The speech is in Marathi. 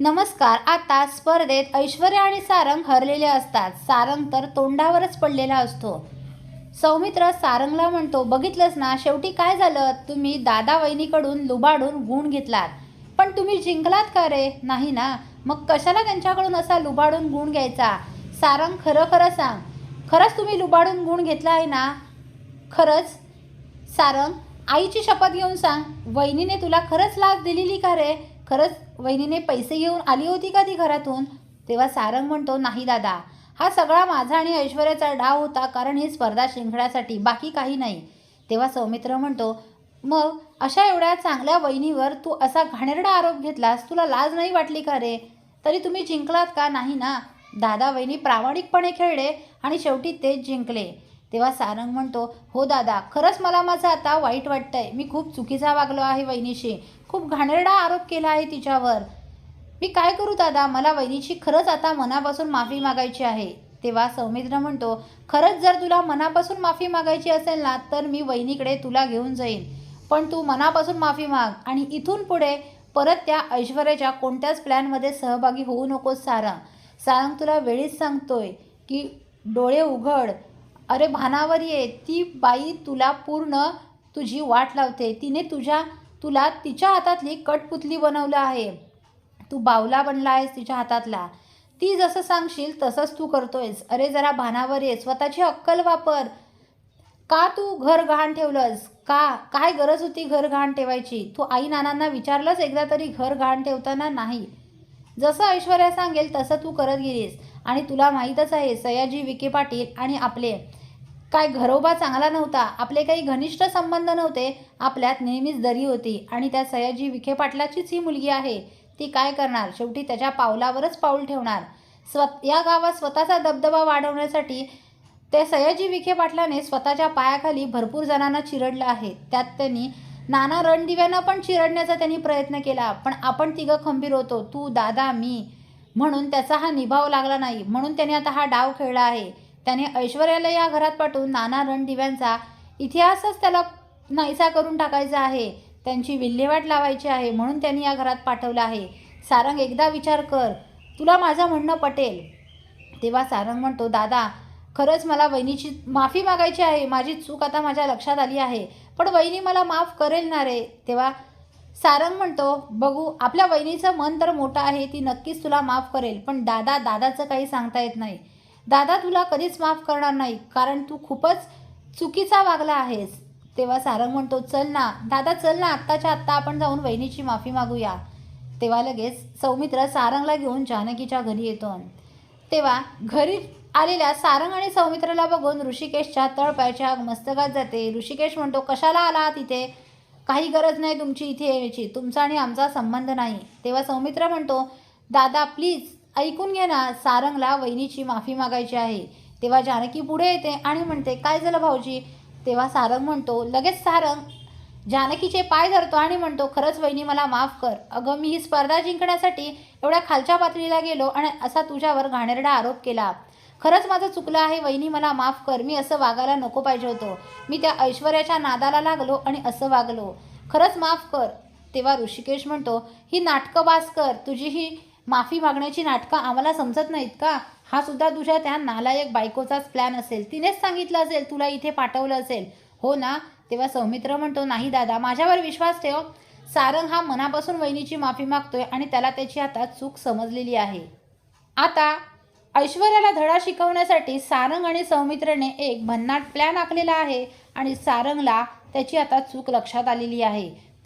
नमस्कार आता स्पर्धेत ऐश्वर्या आणि सारंग हरलेले असतात. सारंग तर तोंडावरच पडलेला असतो. सौमित्र सारंगला म्हणतो बघितलंस ना शेवटी काय झालं? तुम्ही दादा वहिनीकडून लुबाडून गुण घेतलात. पण तुम्ही जिंकलात का रे? नाही ना. मग कशाला त्यांच्याकडून असा लुबाडून गुण घ्यायचा? सारंग खरं खरं सांग. खरंच तुम्ही लुबाडून गुण घेतला आहे ना? खरंच? सारंग आईची शपथ घेऊन सांग. वहिनीने तुला खरंच लाच दिलेली का रे? खरंच वहिनीने पैसे घेऊन आली होती का ती घरातून? तेव्हा सारंग म्हणतो नाही दादा हा सगळा माझा आणि ऐश्वर्याचा डाव होता कारण ही स्पर्धा जिंकण्यासाठी बाकी काही नाही. तेव्हा सौमित्र म्हणतो मग अशा एवढ्या चांगल्या वहिनीवर तू असा घाणेरडा आरोप घेतलास तुला लाज नाही वाटली का रे? तरी तुम्ही जिंकलात का? नाही ना. दादा वहिनी प्रामाणिकपणे खेळले आणि शेवटी तेच जिंकले. तेव्हा सारंग म्हणतो हो दादा खरंच मला माझं आता वाईट वाटतंय. मी खूप चुकीचा वागलो आहे वहिनीशी. खूप घाणेरडा आरोप केला आहे तिच्यावर. मी काय करू दादा? मला वहिनीची खरंच आता मनापासून माफी मागायची आहे. तेव्हा सौमित्र म्हणतो खरंच जर तुला मनापासून माफी मागायची असेल ना तर मी वहिनीकडे तुला घेऊन जाईन. पण तू मनापासून माफी माग आणि इथून पुढे परत त्या ऐश्वर्याच्या कोणत्याच प्लॅनमध्ये सहभागी होऊ नकोस सारंग. सारंग तुला वेळीच सांगतोय की डोळे उघड. अरे भानावर ये ती बाई तुला पूर्ण तुझी वाट लावते. तिने तुझ्या तुला तिच्या हातातली कटपुतली बनवलं आहे. तू बावला बनला आहेस तिच्या हातातला. ती जसं सांगशील तसंच तू करतोयस. अरे जरा भानावर ये स्वतःची अक्कल वापर. का तू घर गहाण ठेवलंस? का काय गरज होती घर गहाण ठेवायची? तू आई नानांना विचारलंस एकदा तरी घर गहाण ठेवताना नाही. जसं ऐश्वर्या सांगेल तसं तू करत गेलीस. आणि तुला माहीतच आहे सयाजी विखे पाटील आणि आपले काय घरोबा चांगला नव्हता आपले काही घनिष्ठ संबंध नव्हते आपल्यात नेहमीच दरी होती आणि त्या सयाजी विखे पाटलाचीच ही मुलगी आहे. ती काय करणार? शेवटी त्याच्या पावलावरच पाऊल ठेवणार. स्व या गावात स्वतःचा दबदबा वाढवण्यासाठी त्या सयाजी विखे पाटलाने स्वतःच्या पायाखाली भरपूर जणांना चिरडलं आहे. त्यात त्यांनी नाना रणदिव्यांना पण चिरडण्याचा त्यांनी प्रयत्न केला पण आपण तिघं खंबीर होतो तू दादा मी म्हणून त्याचा हा निभाव लागला नाही. म्हणून त्याने आता हा डाव खेळला आहे. त्याने ऐश्वर्याला या घरात पाठवून नाना रणदिव्यांचा इतिहासच त्याला नाहीसा करून टाकायचा आहे. त्यांची विल्हेवाट लावायची आहे म्हणून त्यांनी या घरात पाठवलं आहे. सारंग एकदा विचार कर. तुला माझं म्हणणं पटेल. तेव्हा सारंग म्हणतो दादा खरंच मला वहिनीची माफी मागायची आहे. माझी चूक आता माझ्या लक्षात आली आहे. पण वहिनी मला माफ करेल ना रे. तेव्हा सारंग म्हणतो बघू आपल्या वहिनीचं मन तर मोठं आहे. ती नक्कीच तुला माफ करेल. पण दादा दादाचं काही सांगता येत नाही. दादा तुला कधीच माफ करणार नाही कारण तू खूपच चुकीचा वागला आहेस. तेव्हा सारंग म्हणतो चल ना दादा चल ना आत्ताच्या आत्ता आपण जाऊन वहिनीची माफी मागूया. तेव्हा लगेच सौमित्र सारंगला घेऊन जानकीच्या घरी येतो तेव्हा घरी आलेल्या सारंग आणि सौमित्राला बघून ऋषिकेशच्या तळपायच्या मस्तकात जाते. ऋषिकेश म्हणतो कशाला आला तिथे? काही गरज नाही तुमची इथे यायची. तुमचा आणि आमचा संबंध नाही. तेव्हा सौमित्र म्हणतो दादा प्लीज ऐकून घे ना सारंगला वहिनीची माफी मागायची आहे. तेव्हा जानकी पुढे येते आणि म्हणते काय झालं भाऊजी? तेव्हा सारंग म्हणतो लगेच सारंग जानकीचे पाय धरतो आणि म्हणतो खरंच वहिनी मला माफ कर. अगं मी ही स्पर्धा जिंकण्यासाठी एवढ्या खालच्या पातळीला गेलो आणि असा तुझ्यावर घाणेरडा आरोप केला. खरंच माझं चुकलं आहे वहिनी मला माफ कर. मी असं वागायला नको पाहिजे होतं. मी त्या ऐश्वर्याच्या नादाला लागलो आणि असं वागलो. खरंच माफ कर. तेव्हा ऋषिकेश म्हणतो ही नाटकं बास कर. तुझी ही माफी मागण्याची नाटकं आम्हाला समजत नाहीत का? हा सुद्धा तुझ्या त्या नालायक बायकोचाच प्लॅन असेल. तिनेच सांगितलं असेल तुला इथे पाठवलं असेल. हो ना? तेव्हा सौमित्र म्हणतो नाही दादा माझ्यावर विश्वास ठेव. सारंग हा मनापासून वहिनीची माफी मागतोय आणि त्याला त्याची आता चूक समजलेली आहे. आता ऐश्वर्याला धडा शिकवण्यासाठी सारंग आणि सौमित्रने एक भन्नाट प्लॅन आखलेला आहे आणि सारंगला त्याची आता चूक लक्षात आलेली आहे.